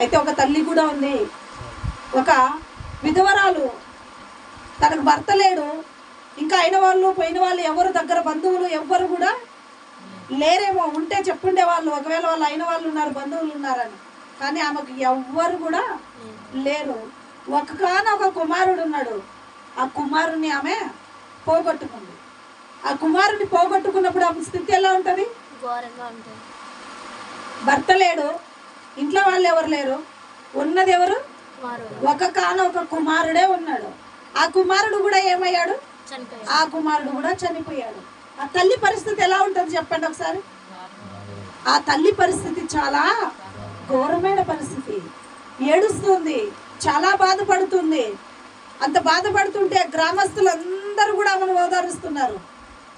అయితే ఒక తల్లి కూడా ఉంది. ఒక విధవరాలు. తనకు భర్త లేడు. ఇంకా అయిన వాళ్ళు పోయిన వాళ్ళు ఎవరు దగ్గర బంధువులు ఎవ్వరు కూడా లేరేమో. ఉంటే చెప్పుండే వాళ్ళు. ఒకవేళ వాళ్ళు అయిన వాళ్ళు ఉన్నారు బంధువులు ఉన్నారని. కానీ ఆమెకు ఎవ్వరు కూడా లేరు. ఒక కాన ఒక కుమారుడు ఉన్నాడు. ఆ కుమారుని ఆమె పోగొట్టుకుంది. ఆ కుమారుని పోగొట్టుకున్నప్పుడు ఆమె స్థితి ఎలా ఉంటుంది? భర్త లేడు. ఇంట్లో వాళ్ళు ఎవరు లేరు? ఉన్నది ఎవరు? వారు. ఒక కాన ఒక కుమారుడే ఉన్నాడు. ఆ కుమారుడు కూడా ఏమయ్యాడు? ఆ కుమారుడు కూడా చనిపోయాడు. ఆ తల్లి పరిస్థితి ఎలా ఉంటుంది చెప్పండి ఒకసారి? ఆ తల్లి పరిస్థితి చాలా ఘోరమైన పరిస్థితి. ఏడుస్తుంది చాలా బాధపడుతుంది. అంత బాధపడుతుంటే గ్రామస్తులందరూ కూడా ఆమెను ఓదారుస్తున్నారు.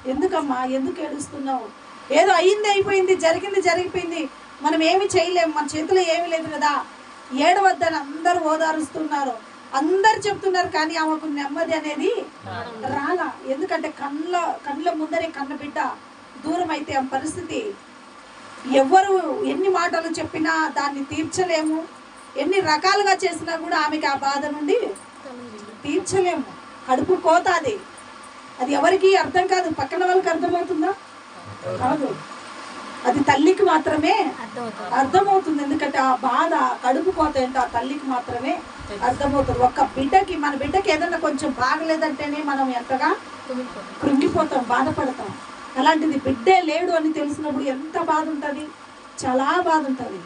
ఎందుకమ్మా? ఎందుకు ఏడుస్తున్నావు? ఏదో అయింది అయిపోయింది జరిగింది జరిగిపోయింది. మనం ఏమి చేయలేము మన చేతిలో ఏమీ లేదు కదా. ఏడవద్దని అందరూ ఓదారుస్తున్నారు. అందరు చెప్తున్నారు కానీ ఆమెకు నెమ్మది అనేది రాలా. ఎందుకంటే కళ్ళ కళ్ళ ముందరే కన్న బిడ్డ దూరం అయితే ఆ పరిస్థితి. ఎవరు ఎన్ని మాటలు చెప్పినా దాన్ని తీర్చలేము. ఎన్ని రకాలుగా చేసినా కూడా ఆమెకి ఆ బాధ నుండి తీర్చలేము. కడుపు కోత అది. అది ఎవరికి అర్థం కాదు. పక్కన వాళ్ళకి అర్థమవుతుందా? కాదు. అది తల్లికి మాత్రమే అర్థమవుతుంది. ఎందుకంటే ఆ బాధ కడుపు కోత ఏంటో ఆ తల్లికి మాత్రమే అర్థమవుతుంది. ఒక్క బిడ్డకి మన బిడ్డకి ఏదైనా కొంచెం బాగలేదంటేనే మనం ఎంతగా కృంగిపోతాం. బాధపడతాం. అలాంటిది బిడ్డే లేడు అని తెలిసినప్పుడు ఎంత బాధ ఉంటుంది? చాలా బాధ ఉంటుంది.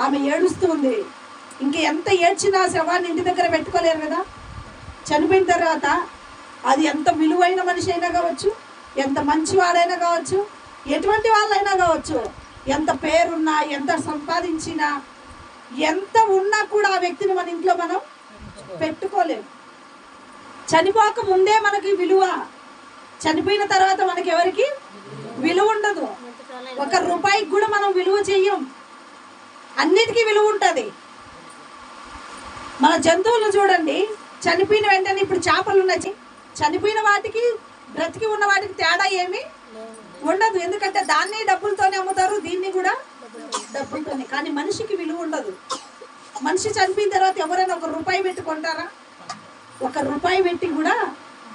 ఆమె ఏడుస్తుంది ఇంక ఎంత ఏడ్చినా శవాన్ని ఇంటి దగ్గర పెట్టుకోలేరు కదా? చనిపోయిన తర్వాత అది ఎంత విలువైన మనిషి అయినా కావచ్చు ఎంత మంచివాడైనా కావచ్చు ఎటువంటి వాళ్ళైనా కావచ్చు ఎంత పేరున్నా ఎంత సంపాదించినా ఎంత ఉన్నా కూడా ఆ వ్యక్తిని మన ఇంట్లో మనం పెట్టుకోలేము. చనిపోక ముందే మనకి విలువ చనిపోయిన తర్వాత మనకి ఎవరికి విలువ ఉండదు. ఒక రూపాయికి కూడా మనం విలువ చెయ్యం. అన్నిటికీ విలువ ఉంటుంది. మన జంతువులు చూడండి చనిపోయిన వెంటనే ఇప్పుడు చేపలు ఉన్నాయి. చనిపోయిన వాటికి బ్రతికి ఉన్న వాటికి తేడా ఏమి? ఉండదు. ఎందుకంటే దాన్ని డబ్బులతోనే అమ్ముతారు దీన్ని కూడా డబ్బులతోనే. కానీ మనిషికి విలువ ఉండదు. మనిషి చనిపోయిన తర్వాత ఎవరైనా ఒక రూపాయి పెట్టి కొంటారా? ఒక రూపాయి పెట్టి కూడా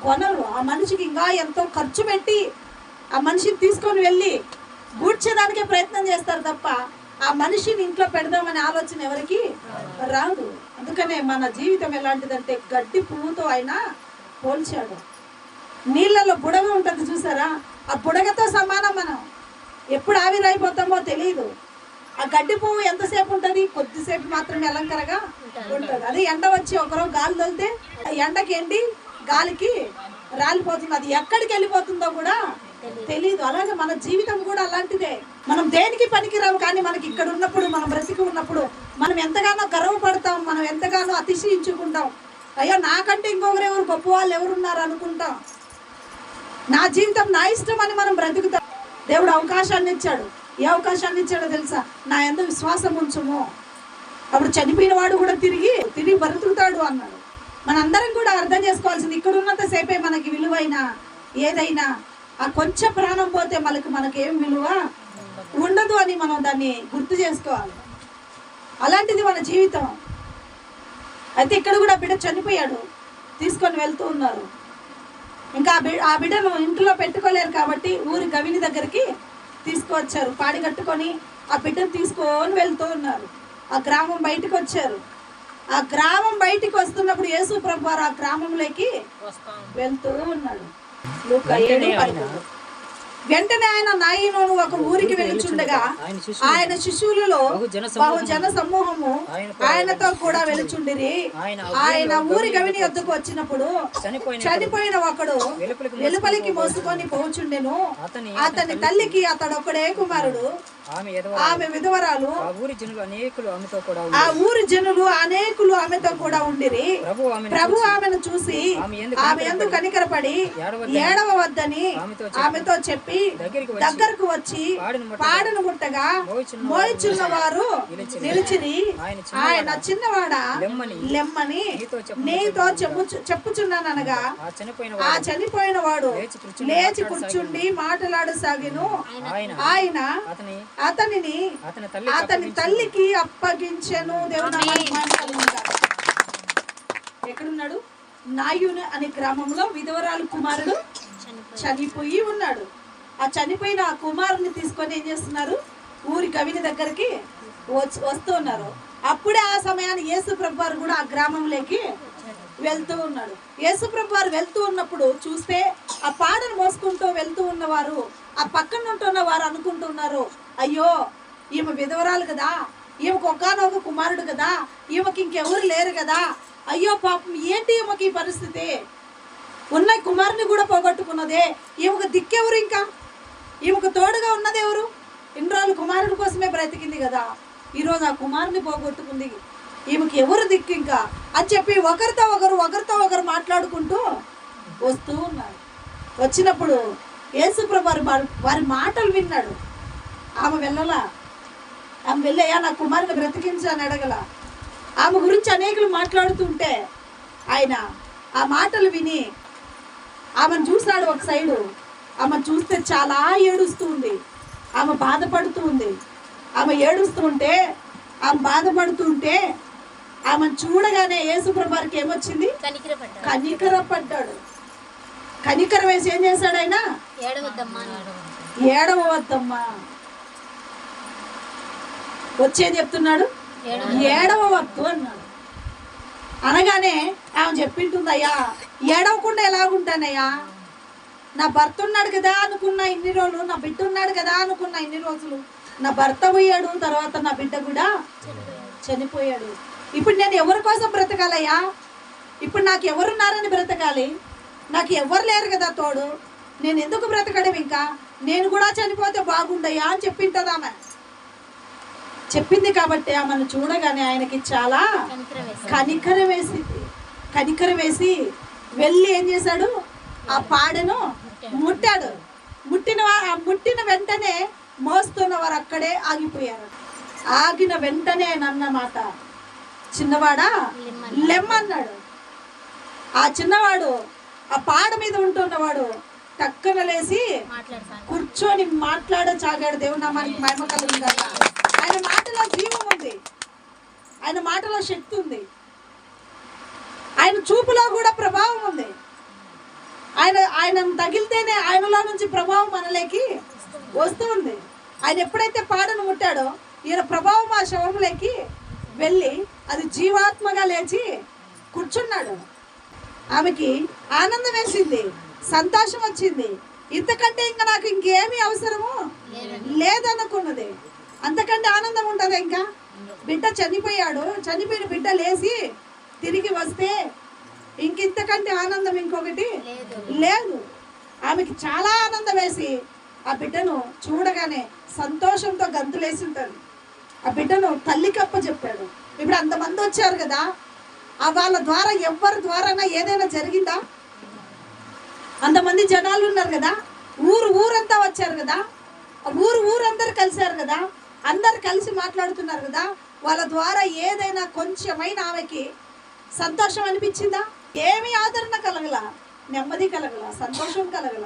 కొనరు. ఆ మనిషికి ఇంకా ఎంతో ఖర్చు పెట్టి ఆ మనిషిని తీసుకొని వెళ్ళి గూడ్చేదానికే ప్రయత్నం చేస్తారు తప్ప ఆ మనిషిని ఇంట్లో పెడదామనే ఆలోచన ఎవరికి రాదు. అందుకనే మన జీవితం ఎలాంటిదంటే గడ్డి పువ్వుతో ఆయన పోల్చాడు. నీళ్ళలో బుడగ ఉంటుంది చూసారా? ఆ బుడగతో సమానం మనం. ఎప్పుడు ఆవిరైపోతామో తెలియదు ఆ గడ్డి పువ్వు ఎంతసేపు ఉంటుంది? కొద్దిసేపు మాత్రమే అలంకరగా ఉంటుంది. అదే ఎండ వచ్చి ఒకరోజు గాలి తోలితే ఎండకి ఎండి గాలికి రాలిపోతుంది. అది ఎక్కడికి వెళ్ళిపోతుందో కూడా తెలియదు అలాగే మన జీవితం కూడా అలాంటిదే. మనం దేనికి పనికిరాము కానీ మనకి ఇక్కడ ఉన్నప్పుడు మనం బ్రతికి ఉన్నప్పుడు మనం ఎంతగానో గర్వపడతాం. మనం ఎంతగానో అతిశయించుకుంటాం. అయ్యో నాకంటే ఇంకొకరు ఎవరు? గొప్ప వాళ్ళు ఎవరున్నారు అనుకుంటాం. నా జీవితం నా ఇష్టం అని మనం బ్రతుకుతాం. దేవుడు అవకాశాన్ని ఇచ్చాడు. ఏ అవకాశాన్ని ఇచ్చాడో తెలుసా? నా ఎందు విశ్వాసం ఉంచుము. అప్పుడు చనిపోయిన వాడు కూడా తిరిగి తిరిగి బ్రతుకుతాడు అన్నాడు. మనందరం కూడా అర్థం చేసుకోవాల్సింది ఇక్కడ ఉన్నంత సేపే మనకి విలువైన ఏదైనా ఆ కొంచెం ప్రాణం పోతే మనకి మనకేం విలువ ఉండదు అని మనం దాన్ని గుర్తు చేసుకోవాలి. అలాంటిది మన జీవితం. అయితే ఇక్కడ కూడా బిడ్డ చనిపోయాడు తీసుకొని వెళ్తూ ఉన్నారు. ఇంకా ఆ బిడ్డ ఆ బిడ్డను ఇంట్లో పెట్టుకోలేరు కాబట్టి ఊరి గవిని దగ్గరికి తీసుకువచ్చారు పాడి కట్టుకొని ఆ బిడ్డను తీసుకొని వెళ్తూ ఉన్నారు. ఆ గ్రామం బయటకు వచ్చారు. ఆ గ్రామం బయటికి వస్తున్నప్పుడు యేసు ప్రభు ఆ గ్రామంలోకి వెళ్తూ ఉన్నాడు. వెంటనే ఆయన నాయను ఒక ఊరికి వెలుచుండగా ఆయన శిష్యులు ఆయన శిశువులలో బహు జన బహు జన సమూహము ఆయనతో కూడా వెలుచుండిరి ఆయన ఊరి గవిని వద్దకు వచ్చినప్పుడు చనిపోయిన ఒకడు వెలుపలికి మోసుకొని పోచుండెను అతని అతని తల్లికి అతడు ఒకడే కుమారుడు. ఆమె విధవరాలు ఆ ఊరి జనులు అనేకులు ఆమెతో కూడా ఆ ఊరి జనులు అనేకులు ఆమెతో కూడా ఉండిరి. ప్రభు ఆమె ప్రభు ఆమెను చూసి ఆమె ఎందుకు కనికరపడి ఏడవ వద్దని ఆమెతో చెప్పి దగ్గరికి వచ్చి పాడిన ముట్టగా మోయిచున్న వారు నిలిచిరి. నిలిచిరి. ఆయన చిన్నవాడ? లెమ్మని. నీతో చెప్పు నీతో చెప్పు చెప్పుచున్నాననగా ఆ చనిపోయిన వాడు లేచి కూర్చుండి మాట్లాడసాగిను ఆయన అతనిని అతని తల్లి అతని తల్లికి అప్పగించెను. దేవుడు. ఎక్కడున్నాడు? నాయుని అనే గ్రామంలో విధవరాలు కుమారుడు చనిపోయి ఉన్నాడు. ఆ చనిపోయిన ఆ కుమారుని తీసుకొని ఏం చేస్తున్నారు? ఊరి కవిని దగ్గరికి వస్తూ ఉన్నారు. అప్పుడే ఆ సమయాన్ని యేసు ప్రభు వారు కూడా ఆ గ్రామంలోకి వెళ్తూ ఉన్నాడు. యేసు ప్రభు వారు వెళ్తూ ఉన్నప్పుడు చూస్తే ఆ పాడను మోసుకుంటూ వెళ్తూ ఉన్నవారు ఆ పక్కన ఉంటున్న వారు అనుకుంటున్నారు అయ్యో ఈమె విధవరాలు కదా. ఈమెకు ఒకనొక కుమారుడు కదా. ఈమెకి ఇంకెవరు లేరు కదా. అయ్యో పాపం ఏంటి ఈమెకి ఈ పరిస్థితి? ఉన్న కుమారుని కూడా పోగొట్టుకున్నదే. ఈమెకు దిక్కెవరు ఇంకా? ఈమెకు తోడుగా ఉన్నది ఎవరు? ఇన్ని రోజులు కుమారుడి కోసమే బ్రతికింది కదా. ఈరోజు ఆ కుమారుని పోగొట్టుకుంది. ఈమెకి ఎవరు దిక్కు ఇంకా? అని చెప్పి ఒకరితో ఒకరు ఒకరితో ఒకరు మాట్లాడుకుంటూ వస్తూ ఉన్నారు. వచ్చినప్పుడు యేసుప్రభు వారి వారి మాటలు విన్నాడు. ఆమె వెళ్ళలా. ఆమె వెళ్ళయ్యా నా కుమారుని బ్రతికించు అని అడగల. ఆమె గురించి అనేకులు మాట్లాడుతుంటే ఆయన ఆ మాటలు విని ఆమెను చూశాడు ఒక సైడు. ఆమె చూస్తే చాలా ఏడుస్తూ ఉంది ఆమె బాధపడుతూ ఉంది. ఆమె ఏడుస్తూ ఉంటే ఆమె బాధపడుతూ ఉంటే ఆమెను చూడగానే యేసుప్రభారికి ఏమొచ్చింది? కనికర పడ్డాడు కనికర వేసి ఏం చేశాడు ఆయన? ఏడవద్దమ్మా అన్నాడు. వచ్చేది చెప్తున్నాడు? ఏడవ వద్దు అన్నాడు. అనగానే ఆమె చెప్పింటుందయ్యా ఏడవకుండా ఎలాగుంటానయ్యా? నా భర్త ఉన్నాడు కదా అనుకున్నా ఇన్ని రోజులు నా బిడ్డ ఉన్నాడు కదా అనుకున్నా ఇన్ని రోజులు. నా భర్త పోయాడు తర్వాత నా బిడ్డ కూడా చనిపోయాడు. ఇప్పుడు నేను ఎవరి కోసం బ్రతకాలయ్యా? ఇప్పుడు నాకు ఎవరున్నారని బ్రతకాలి? నాకు ఎవరు లేరు కదా తోడు? నేను ఎందుకు బ్రతకడం ఇంకా? నేను కూడా చనిపోతే బాగుండయ్యా అని చెప్పింటదామె చెప్పింది కాబట్టి ఆమెను చూడగానే ఆయనకి చాలా కనికరం వేసి కనికరం వేసింది. కనికరం వేసి వెళ్ళి ఏం చేశాడు? ఆ పాడెను ముట్టాడు. ముట్టిన ముట్టిన వెంటనే మోస్తున్న వారు అక్కడే ఆగిపోయారు. ఆగిన వెంటనే ఆయన అన్నమాట చిన్నవాడా? లెమ్మన్నాడు. ఆ చిన్నవాడు ఆ పాడ మీద ఉంటున్నవాడు టక్కన లేసి కూర్చొని మాట్లాడసాగాడు. దేవుడు నామానికి మహిమ కలుగును గాక. ఆయన మాటలో జీవం ఉంది ఆయన మాటలో శక్తి ఉంది. ఆయన చూపులో కూడా ప్రభావం ఉంది. ఆయన ఆయన తగిలితేనే ఆయనలో నుంచి ప్రభావం మనలోకి వస్తూ ఉంది. ఆయన ఎప్పుడైతే పాడను ముట్టాడో ఈయన ప్రభావం ఆ శవంలోకి వెళ్ళి అది జీవాత్మగా లేచి కూర్చున్నాడు. ఆమెకి ఆనందం వేసింది సంతోషం వచ్చింది. ఇంతకంటే ఇంకా నాకు ఇంకేమీ అవసరము లేదనుకున్నది. అంతకంటే ఆనందం ఉంటుంది ఇంకా? బిడ్డ చనిపోయాడు. చనిపోయిన బిడ్డ లేచి తిరిగి వస్తే ఇంకింతకంటే ఆనందం ఇంకొకటి లేదు. ఆమెకి చాలా ఆనందం వేసి ఆ బిడ్డను చూడగానే సంతోషంతో గంతులేసి ఉంటుంది ఆ బిడ్డను తల్లి కప్ప చెప్పాడు. ఇప్పుడు అంతమంది వచ్చారు కదా ఆ వాళ్ళ ద్వారా ఎవరి ద్వారా ఏదైనా జరిగిందా? అంతమంది జనాలు ఉన్నారు కదా ఊరు ఊరంతా వచ్చారు కదా ఆ ఊరు ఊరందరు కలిశారు కదా అందరు కలిసి మాట్లాడుతున్నారు కదా వాళ్ళ ద్వారా ఏదైనా కొంచెమైనా ఆమెకి సంతోషం అనిపించిందా? ఏమీ ఆదరణ కలగల నెమ్మది కలగల సంతోషం కలగల.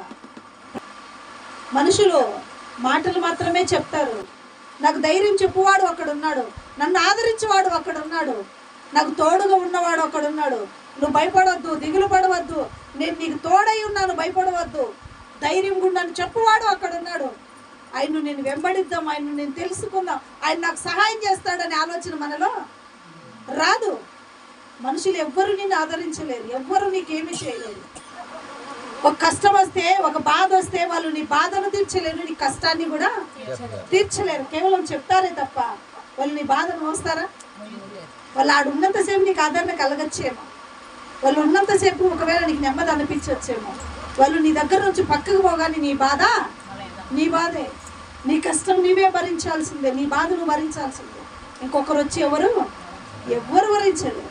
మనుషులు మాటలు మాత్రమే చెప్తారు. నాకు ధైర్యం చెప్పువాడు అక్కడ ఉన్నాడు నన్ను ఆదరించేవాడు అక్కడ ఉన్నాడు నాకు తోడుగా ఉన్నవాడు అక్కడ ఉన్నాడు నువ్వు భయపడవద్దు దిగులు పడవద్దు నేను నీకు తోడై ఉన్నాను భయపడవద్దు. ధైర్యం గుండాను చెప్పువాడు అక్కడ ఉన్నాడు ఆయన నేను వెంబడిద్దాం ఆయన నేను తెలుసుకుందాం. ఆయన నాకు సహాయం చేస్తాడనే ఆలోచన మనలో రాదు. మనుషులు ఎవ్వరు నిన్ను ఆదరించలేరు ఎవ్వరు నీకేమి చేయలేరు. ఒక కష్టం వస్తే ఒక బాధ వస్తే వాళ్ళు నీ బాధను తీర్చలేరు నీ కష్టాన్ని కూడా తీర్చలేరు. కేవలం చెప్తారే తప్ప వాళ్ళు నీ బాధను మోస్తారా? వాళ్ళు ఆడు ఉన్నంతసేపు నీకు ఆదరణ కలగచ్చేమో. వాళ్ళు ఉన్నంతసేపు ఒకవేళ నీకు నెమ్మది అనిపించవచ్చేమో వాళ్ళు నీ దగ్గర నుంచి పక్కకు పోగానే నీ బాధ నీ బాధే. నీ కష్టం నీవే భరించాల్సిందే నీ బాధ నువ్వు భరించాల్సిందే. ఇంకొకరు వచ్చి ఎవరు? ఎవ్వరు భరించరు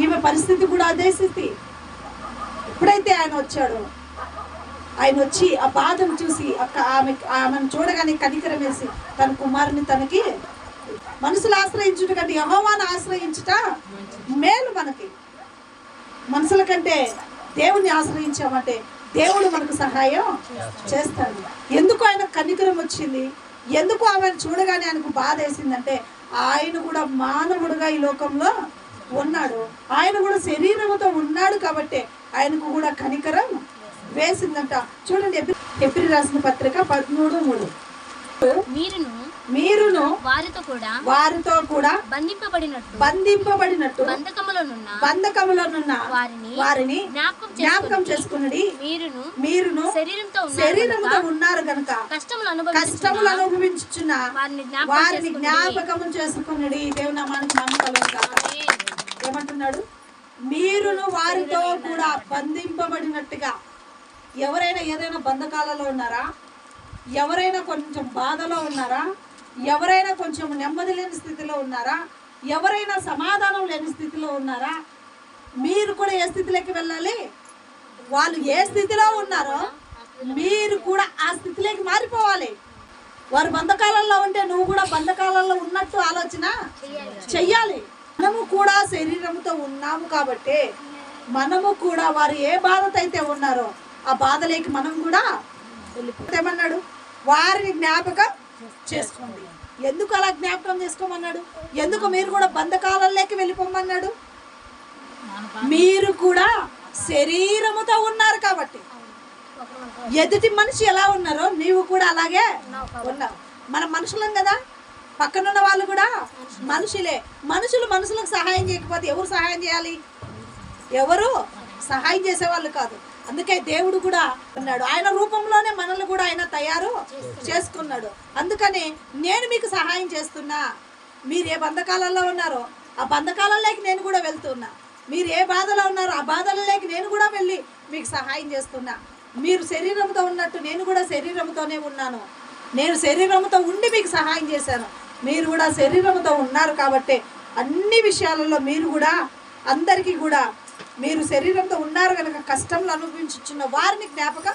ఈమె పరిస్థితి కూడా అదే స్థితి. ఎప్పుడైతే ఆయన వచ్చాడో ఆయన వచ్చి ఆ బాధను చూసి అక్క ఆమె ఆమెను చూడగానే కనికరం వేసి తన కుమారుని తనకి మనసులు ఆశ్రయించుట కంటే యహోవాను ఆశ్రయించుట మేలు మనకి. మనుషుల కంటే దేవుణ్ణి ఆశ్రయించామంటే దేవుడు మనకు సహాయం చేస్తాడు. ఎందుకు ఆయన కనికరం వచ్చింది? ఎందుకు ఆమెను చూడగానే ఆయనకు బాధ వేసిందంటే ఆయన కూడా మానవుడుగా ఈ లోకంలో ఉన్నాడు. ఆయన కూడా శరీరముతో ఉన్నాడు కాబట్టి ఆయనకు కూడా కనికరం వేసిందంట. చూడండి ఎపిరి- రాసిన పత్రిక పదమూడు మూడు. మీరును మీరును వారితో కూడా వారితో కూడా బంధింపబడినట్టు బంధింపబడినట్టు బంధకములోనున్న బంధకములోనున్న వారిని వారిని జ్ఞాపకం జ్ఞాపకం చేసుకుని చేసుకున్నది మీరును మీరును శరీరంతో కనుక ఉన్నారు కనుక కష్టములు కష్టములు అనుభవించుచున్న అనుభవించుచున్న వారిని జ్ఞాపకం వారిని చేసుకుని జ్ఞాపకం చేసుకున్నది దేవునామానికి నమ్మకం ఏమంటున్నాడు? మీరును వారితో కూడా బంధింపబడినట్టుగా ఎవరైనా ఏదైనా బంధకాలలో ఉన్నారా? ఎవరైనా కొంచెం బాధలో ఉన్నారా? ఎవరైనా కొంచెం నెమ్మది లేని స్థితిలో ఉన్నారా? ఎవరైనా సమాధానం లేని స్థితిలో ఉన్నారా? మీరు కూడా ఏ స్థితిలోకి వెళ్ళాలి? వాళ్ళు ఏ స్థితిలో ఉన్నారో మీరు కూడా ఆ స్థితిలోకి మారిపోవాలి. వారు బంధకాలంలో ఉంటే నువ్వు కూడా బంధకాలంలో ఉన్నట్టు ఆలోచన చెయ్యాలి. మనము కూడా శరీరంతో ఉన్నాము కాబట్టి మనము కూడా వారు ఏ బాధతో అయితే ఉన్నారో ఆ బాధలేకి మనం కూడా ఏమన్నాడు? వారిని జ్ఞాపకం చేసుకోండి. ఎందుకు అలా జ్ఞాపకం చేసుకోమన్నాడు? ఎందుకు మీరు కూడా బంధకాలంలోకి వెళ్ళిపోమన్నాడు? మీరు కూడా శరీరముతో ఉన్నారు కాబట్టి. ఎదుటి మనిషి ఎలా ఉన్నారో నీవు కూడా అలాగే ఉన్నావు. మన మనుషులం కదా? పక్కనున్న వాళ్ళు కూడా మనుషులే. మనుషులు మనుషులకు సహాయం చేయకపోతే ఎవరు సహాయం చేయాలి? ఎవరు సహాయం చేసేవాళ్ళు కాదు. అందుకే దేవుడు కూడా ఉన్నాడు. ఆయన రూపంలోనే మనల్ని కూడా ఆయన తయారు చేసుకున్నాడు. అందుకని నేను మీకు సహాయం చేస్తున్నా. మీరు ఏ బంధకాలలో ఉన్నారో ఆ బంధకాలలోకి నేను కూడా వెళ్తున్నా. మీరు ఏ బాధలో ఉన్నారో ఆ బాధలలోకి నేను కూడా వెళ్ళి మీకు సహాయం చేస్తున్నా. మీరు శరీరంతో ఉన్నట్టు నేను కూడా శరీరంతోనే ఉన్నాను. నేను శరీరంతో ఉండి మీకు సహాయం చేశాను. మీరు కూడా శరీరంతో ఉన్నారు కాబట్టి అన్ని విషయాలలో మీరు కూడా అందరికీ కూడా మీరు శరీరంతో ఉన్నారు కనుక కష్టంలో అనుభవించుచున్న వారిని జ్ఞాపకం